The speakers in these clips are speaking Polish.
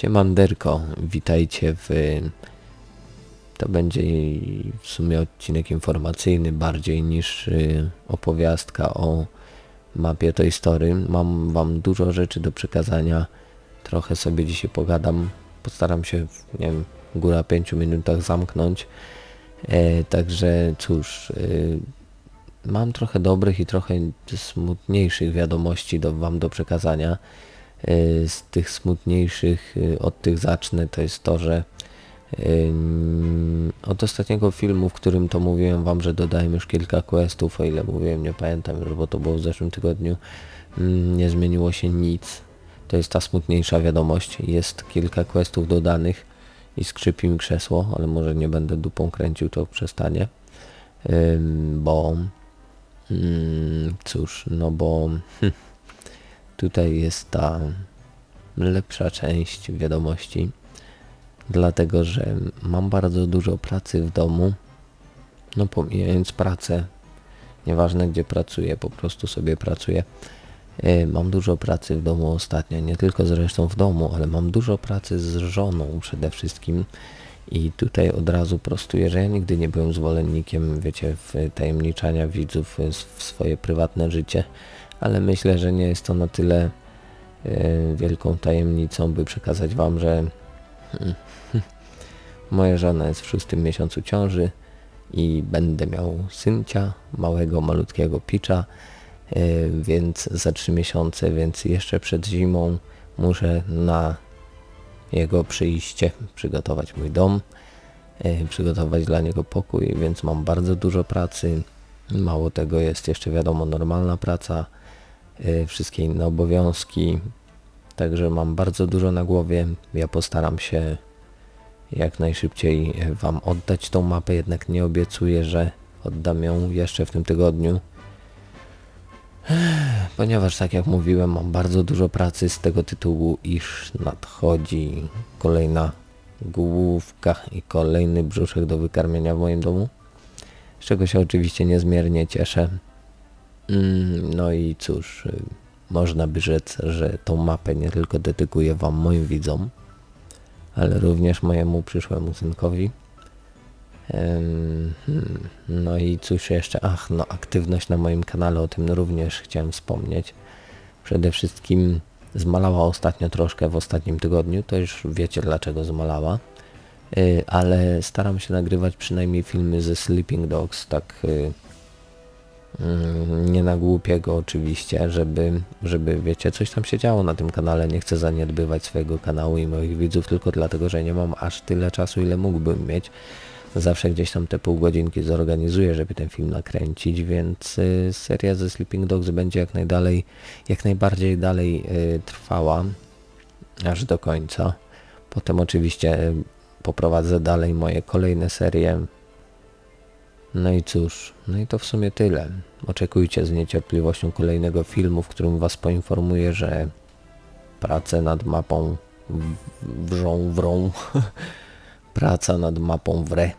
Siemanderko, witajcie w... To będzie w sumie odcinek informacyjny bardziej niż y, opowiastka o mapie tej story. Mam wam dużo rzeczy do przekazania. Trochę sobie dzisiaj pogadam. Postaram się, nie wiem, góra 5 minutach zamknąć. E, także cóż, y, mam trochę dobrych i trochę smutniejszych wiadomości do wam do przekazania. Y, z tych smutniejszych, y, od tych zacznę, to jest to, że od ostatniego filmu, w którym to mówiłem wam, że dodałem już kilka questów, o ile mówiłem, nie pamiętam już, bo to było w zeszłym tygodniu, mm, nie zmieniło się nic. To jest ta smutniejsza wiadomość. Jest kilka questów dodanych i skrzypi mi krzesło, ale może nie będę dupą kręcił, to przestanie. Bo mm, cóż, no bo hm, Tutaj jest ta lepsza część wiadomości, dlatego że mam bardzo dużo pracy w domu, no pomijając pracę, nieważne gdzie pracuję, po prostu sobie pracuję. E, mam dużo pracy w domu ostatnio, nie tylko zresztą w domu, ale mam dużo pracy z żoną przede wszystkim. I tutaj od razu prostuję, że ja nigdy nie byłem zwolennikiem, wiecie, tajemniczania widzów w swoje prywatne życie ale myślę, że nie jest to na tyle e, wielką tajemnicą, by przekazać Wam, że hmm, moja żona jest w szóstym miesiącu ciąży i będę miał syncia, małego, malutkiego picza, e, więc za trzy miesiące, więc jeszcze przed zimą muszę na jego przyjście przygotować mój dom, e, przygotować dla niego pokój, więc mam bardzo dużo pracy. Mało tego jest jeszcze wiadomo normalna praca, wszystkie inne obowiązki. Także mam bardzo dużo na głowie. Ja postaram się jak najszybciej Wam oddać tą mapę, jednak nie obiecuję, że oddam ją jeszcze w tym tygodniu. Ponieważ tak jak mówiłem, mam bardzo dużo pracy z tego tytułu, iż nadchodzi kolejna główka i kolejny brzuszek do wykarmienia w moim domu. Z czego się oczywiście niezmiernie cieszę. Mm, no i cóż, y, można by rzec, że tą mapę nie tylko dedykuję Wam moim widzom, ale również mojemu przyszłemu synkowi. Hmm, no i cóż jeszcze, ach no aktywność na moim kanale, o tym również chciałem wspomnieć. Przede wszystkim zmalała ostatnio troszkę w ostatnim tygodniu, to już wiecie dlaczego zmalała. Y, ale staram się nagrywać przynajmniej filmy ze Sleeping Dogs, tak y, nie na głupiego oczywiście, żeby, żeby wiecie, coś tam się działo na tym kanale. Nie chcę zaniedbywać swojego kanału i moich widzów tylko dlatego, że nie mam aż tyle czasu, ile mógłbym mieć. Zawsze gdzieś tam te pół godzinki zorganizuję, żeby ten film nakręcić, więc y, seria ze Sleeping Dogs będzie jak najdalej, jak najbardziej dalej y, trwała, aż do końca. Potem oczywiście poprowadzę dalej moje kolejne serie no i cóż, no i to w sumie tyle. Oczekujcie z niecierpliwością kolejnego filmu, w którym Was poinformuję, że prace nad mapą wrzą, wrą. Praca nad mapą wre,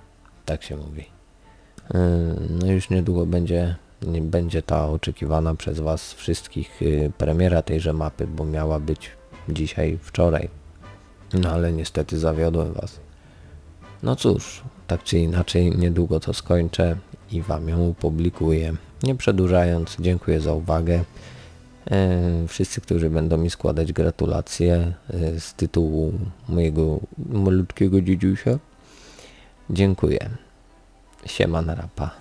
tak się mówi. Yy, no już niedługo będzie, będzie ta oczekiwana przez Was wszystkich yy, premiera tejże mapy, bo miała być dzisiaj, wczoraj. No ale niestety zawiodłem Was. No cóż, tak czy inaczej niedługo to skończę i Wam ją opublikuję. Nie przedłużając, dziękuję za uwagę. E, wszyscy, którzy będą mi składać gratulacje e, z tytułu mojego malutkiego dziedziusia. Dziękuję. Siema na rapa.